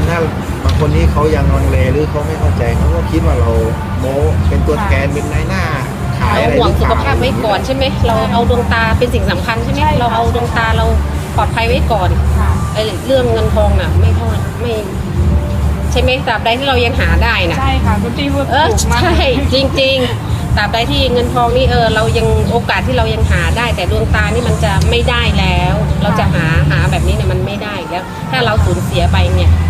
คนถ้าบางคนที่เขายังลังเลหรือเขาไม่เข้าใจเขาก็คิดว่าเราโม้เป็นตัวแทนเป็นนายหน้าขายเราอะไรห่วงรือสุเปขล่ภาพไว้ก่อนใช่ไหมเราเอาดวงตาเป็นสิ่งสำคัญใช่ไหมใช่ค่ะเราเอาดวงตาเราปลอดภัยไว้ก่อนค่ะไอ้เรื่องเงินทองน่ะ ไม่เท่าไม่ ใช่ไหมตราบใดที่เรายังหาได้น่ะ ใช่ค่ะคุณพี่พูดเออถูกมากใช่จริงๆตราบใดที่เงินทองนี่เออเรายังโอกาสที่เรายังหาได้ แต่ดวงตานี่มันจะไม่ได้แล้ว เราจะหาหาแบบนี้เนี่ยมันไม่ได้แล้ว ถ้าเราสูญเสียไปเนี่ย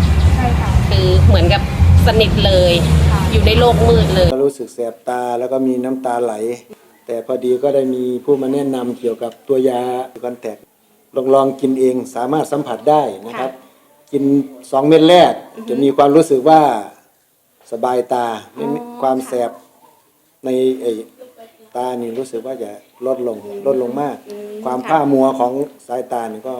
ใช่ ค่ะคือเหมือนกับสนิทเลยค่ะอยู่ในโลกมืดเลยรู้สึกแสบตาแล้วก็มีน้ำตาไหล แต่พอดีก็ได้มีผู้มาแนะนำเกี่ยวกับตัวยาคอนแทคลองลองกินเองสามารถสัมผัสได้นะครับ กินสองเม็ดแรก จะมีความรู้สึกว่าสบายตาไม่มีความแสบในไอ้ตานี่รู้สึกว่าจะลดลงลดลงมาก ความผ้ามัวของสายตานี่ก็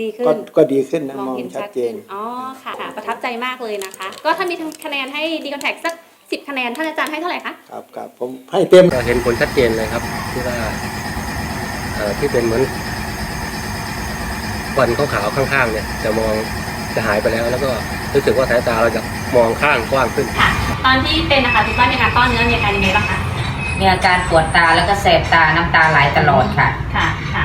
ดีขึ้ก็น ก็ดีขึ้นนะมมอองงเห็นชัชัดดเจขึ้นนอ๋อค่ะค่ะ ประทับใจมากเลยนะคะ ก็ถ้ามีคะแนนให้ดีคอนแทคสักสิบคะแนนท่านอาจารย์ให้เท่าไหร่คะ ครับครับผมให้เต็ม ก็เห็นผลชัดเจนเลยครับ ที่ว่าเอ่อที่เป็นเหมือนควันขาวๆข้างๆ เนี่ย จะมองจะหายไปแล้ว แล้วก็รู้สึกว่าสายตาเราจะมองข้างกว้างขึ้น ค่ะ ตอนที่เป็นนะคะคุณป้ามีอาการต้อเนื้อมีอาการยังไงบ้างคะ มีอาการปวดตาแล้วก็แสบตาน้ำตาไหลตลอดค่ะ ค่ะ ค่ะ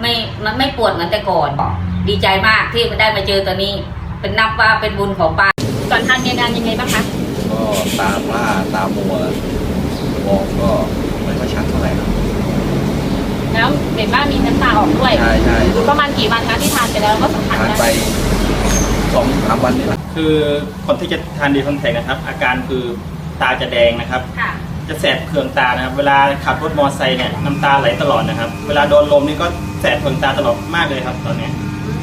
ไม่มันไม่ปวดเหมือนแต่ก่อน ดีใจมากที่ได้มาเจอตัวนี้ เป็นนับว่าเป็นบุญของป้าก่อนทานมีอาการยังไงบ้างคะก็ตาพร่าตามัวมองก็ไม่ค่อยชัดเท่าไหร่ครับแล้วเห็นว่ามีน้ำตาออกด้วยใช่ใช่ประมาณกี่วันคะที่ทานไปแล้วแล้วก็สัมผัสทานได้ไปสองสามวันนี่แหละคือคนที่จะทานดีคอนแทคนะครับ อาการคือตาจะแดงนะครับค่ะจะแสบเคืองตานะครับ เวลาขับรถมอเตอร์ไซค์เนี่ยน้ำตาไหลตลอดนะครับ เวลาโดนลมนี่ก็แส บเคืองตาตลอดมากเลยครับตอนเนี้ย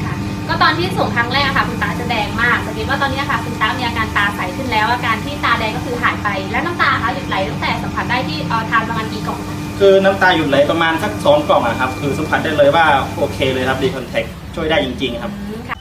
ค่ะก็ตอนที่ส่งครั้งแรกอะค่ะคุณตาจะแดงมากสังเกตว่าตอนนี้อะค่ะคุณตามีอาการตาใสขึ้นแล้ว อาการที่ตาแดงก็คือหายไป และน้ำตาคะหยุดไหลตั้งแต่สัมผัสได้ที่เอ่อทานประมาณกี่กล่องคะคือน้ำตาหยุดไหลประมาณสักสองกล่องอะครับ คือสัมผัสได้เลยว่าโอเคเลยครับดีคอนแทคช่วยได้จริงๆครับอ่า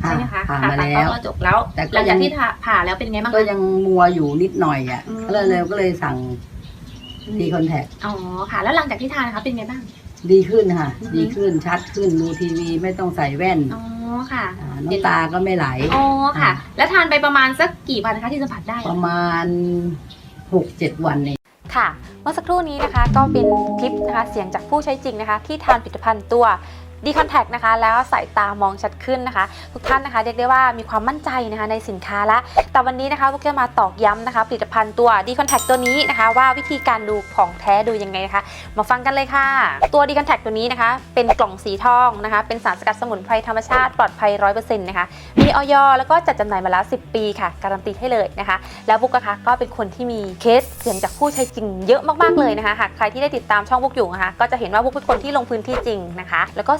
ใช่ไหมคะผ่าผ่ามาตัดแล้วก็จบแล้วแต่ก็หลังจากยังที่ผ่าผ่าแล้วเป็นไงบ้างก็คะยังมัวอยู่นิดหน่อยอะอืมก็เลยเลยก็เลยสั่งดีคอนแทคอ๋อค่ะ แล้วหลังจากที่ทานนะคะเป็นไงบ้าง ดีขึ้นค่ะอือฮึดีขึ้นชัดขึ้นดูทีวีไม่ต้องใส่แว่นอ๋อค่ะาน้ำตาก็ไม่ไหลอ๋อค่ะ แล้วทานไปประมาณสักกี่วันคะที่สัมผัสได้ ประมาณหกเจ็ดวันเองค่ะ เมื่อสักครู่นี้นะคะก็เป็นคลิปนะคะเสียงจากผู้ใช้จริงนะคะ ที่ทานผลิตภัณฑ์ตัว ดีคอนแทคนะคะ แล้วสายตามองชัดขึ้นนะคะ ทุกท่านนะคะเรียกได้ว่ามีความมั่นใจนะคะในสินค้าละ แต่วันนี้นะคะพวกจะมาตอกย้ำนะคะ ผลิตภัณฑ์ตัวดีคอนแทคตัวนี้นะคะ ว่าวิธีการดูของแท้ดูยังไงนะคะ มาฟังกันเลยค่ะ ตัวดีคอนแทคตัวนี้นะคะ เป็นกล่องสีทองนะคะ เป็นสารสกัดสมุนไพรธรรมชาติปลอดภัย100%นะคะมีออยแล้วก็จัดจำหน่ายมาแล้ว 10 ปีค่ะ การันตีให้เลยนะคะ แล้วบุ๊กนะคะก็เป็นคนที่มีเคสเสียงจากผู้ใช้จริงเยอะมากๆเลยนะคะหากใครที่ได้ติดตามช่องบุ๊กอยู่นะคะก็จะเห็นว่าบุ๊กเป็นคนที่ลงพื้นที่จริงนะคะ แล้วก็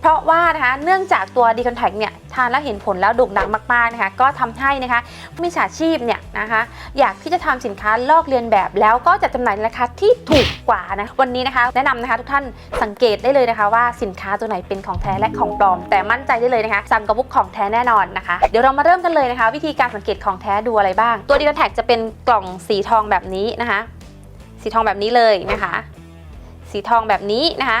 เพราะว่านะคะเนื่องจากตัวดีคอนแทคเนี่ยทานแล้วเห็นผลแล้วโด่งดังมากๆนะคะก็ทำให้นะคะมิจฉาชีพเนี่ยนะคะอยากที่จะทำสินค้าลอกเลียนแบบแล้วก็จะจำหน่ายในราคาที่ถูกกว่านะวันนี้นะคะแนะนำนะคะทุกท่านสังเกตได้เลยนะคะ ว่าสินค้าตัวไหนเป็นของแท้และของปลอม แต่มั่นใจได้เลยนะคะสั่งกับบุ๊กของแท้แน่นอนนะคะเดี๋ยวเรามาเริ่มกันเลยนะคะ วิธีการสังเกตของแท้ดูอะไรบ้าง ตัวดีคอนแทคจะเป็นกล่องสีทองแบบนี้นะคะ สีทองแบบนี้เลยนะคะ สีทองแบบนี้นะคะ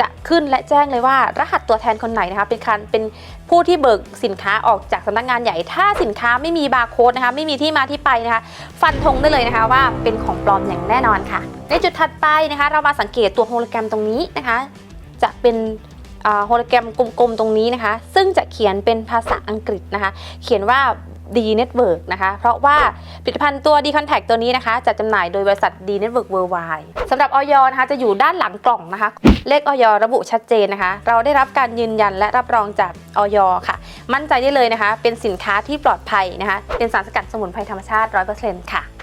จะขึ้นและแจ้งเลยว่า รหัสตัวแทนคนไหนนะคะเป็นการเป็นผู้ที่เบิกสินค้าออกจากสำนักงานใหญ่ ถ้าสินค้าไม่มีบาร์โค้ดนะคะไม่มีที่มาที่ไปนะคะฟันธงได้เลยนะคะว่าเป็นของปลอมอย่างแน่นอนค่ะ ในจุดถัดไปนะคะ เรามาสังเกตตัวโฮโลแกรมตรงนี้นะคะ จะเป็นอ่าโฮโลแกรมกลมๆตรงนี้นะคะ ซึ่งจะเขียนเป็นภาษาอังกฤษนะคะ เขียนว่า D Network นะคะ เพราะว่าผลิตภัณฑ์ตัว D Contact ตัวนี้นะคะจะจำหน่ายโดยบริษัท D Network Worldwide สำหรับออยนะคะจะอยู่ด้านหลังกล่องนะคะ เลขออยระบุชัดเจนนะคะ เราได้รับการยืนยันและรับรองจากออยค่ะ มั่นใจได้เลยนะคะ เป็นสินค้าที่ปลอดภัยนะคะ เป็นสารสกัดสมุนไพรธรรมชาติ 100%ค่ะ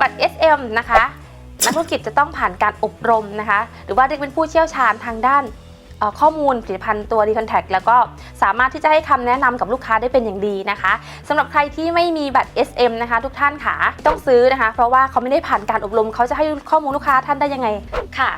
บัตร SM นะคะนักธุรกิจจะต้องผ่านการอบรมนะคะ หรือว่าเรียกเป็นผู้เชี่ยวชาญทางด้านข้อมูลผลิตภัณฑ์ตัว d c o n t a c t แล้วก็สามารถที่จะให้คำแนะนำกับลูกค้าได้เป็นอย่างดีนะคะสำหรับใครที่ไม่มีบัตร SM นะคะ ทุกท่านค่ะต้องซื้อนะคะ เพราะว่าเขาไม่ได้ผ่านการอบรมเขาจะให้ข้อมูลลูกค้าท่านได้ยังไงค่ะ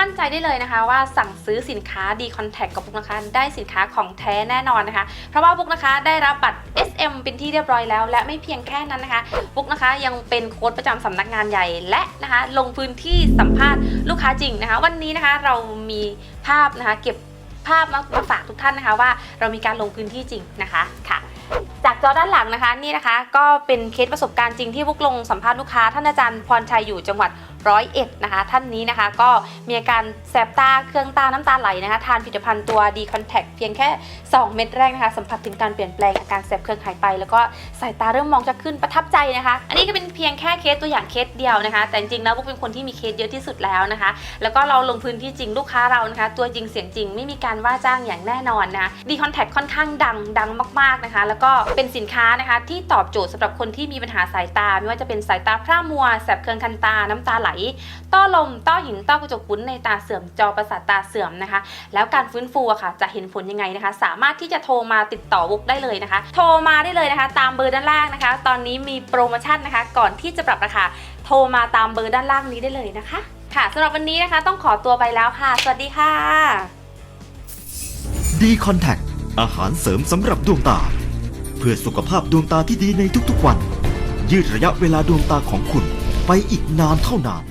มั่นใจได้เลยนะคะว่าสั่งซื้อสินค้า D Contact กับบุ๊กนะคะ ได้สินค้าของแท้แน่นอนนะคะ เพราะว่าบุ๊กนะคะได้รับบัตร SM เป็นที่เรียบร้อยแล้ว และไม่เพียงแค่นั้นนะคะ บุ๊กนะคะยังเป็นโค้ดประจำสำนักงานใหญ่และนะคะ ลงพื้นที่สัมภาษณ์ลูกค้าจริงนะคะ วันนี้นะคะเรามีภาพนะคะเก็บภาพมามาฝากทุกท่านนะคะว่าเรามีการลงพื้นที่จริงนะคะค่ะ จากจอด้านหลังนะคะนี่นะคะ ก็เป็นเคสประสบการณ์จริงที่พวกลงสัมภาษณ์ลูกค้าท่านอาจารย์พรชัยอยู่จังหวัด ร้อยเอ็ดนะคะ ท่านนี้นะคะก็มีอาการแสบตาเครื่องตาน้ำตาไหลนะคะ ทานผลิตภัณฑ์ตัว D Contact เพียงแค่ 2 เม็ดแรกนะคะ สัมผัสถึงการเปลี่ยนแปลงอาการแสบเครื่องหายไป แล้วก็สายตาเริ่มมองจะขึ้นประทับใจนะคะ อันนี้ก็เป็นเพียงแค่เคสตัวอย่างเคสเดียวนะคะ แต่จริงๆแล้วพวกเป็นคนที่มีเคสเยอะที่สุดแล้วนะคะ แล้วก็เราลงพื้นที่จริงลูกค้าเรานะคะ ตัวจริงเสียงจริงไม่มีการว่าจ้างอย่างแน่นอนนะดีคอนแทคค่อนข้างดังดังมากๆนะคะ แล้วก็เป็นสินค้านะคะที่ตอบโจทย์สำหรับคนที่มีปัญหาสายตา ไม่ว่าจะเป็นสายตาพร่ามัวแสบเครื่องคันตาน้ำตาไหลต้อลม ต้อหิน ต้อกระจกปุ้นในตาเสื่อม จอประสาทตาเสื่อมนะคะ แล้วการฟื้นฟูอะค่ะ จะเห็นผลยังไงนะคะ สามารถที่จะโทรมาติดต่อบุกได้เลยนะคะ โทรมาได้เลยนะคะ ตามเบอร์ด้านล่างนะคะ ตอนนี้มีโปรโมชั่นนะคะ ก่อนที่จะปรับราคา โทรมาตามเบอร์ด้านล่างนี้ได้เลยนะคะ ค่ะสำหรับวันนี้นะคะ ต้องขอตัวไปแล้วค่ะ สวัสดีค่ะดีคอนแทคอาหารเสริมสำหรับดวงตา เพื่อสุขภาพดวงตาที่ดีในทุกๆวัน ยืดระยะเวลาดวงตาของคุณไปอีกนานเท่านาน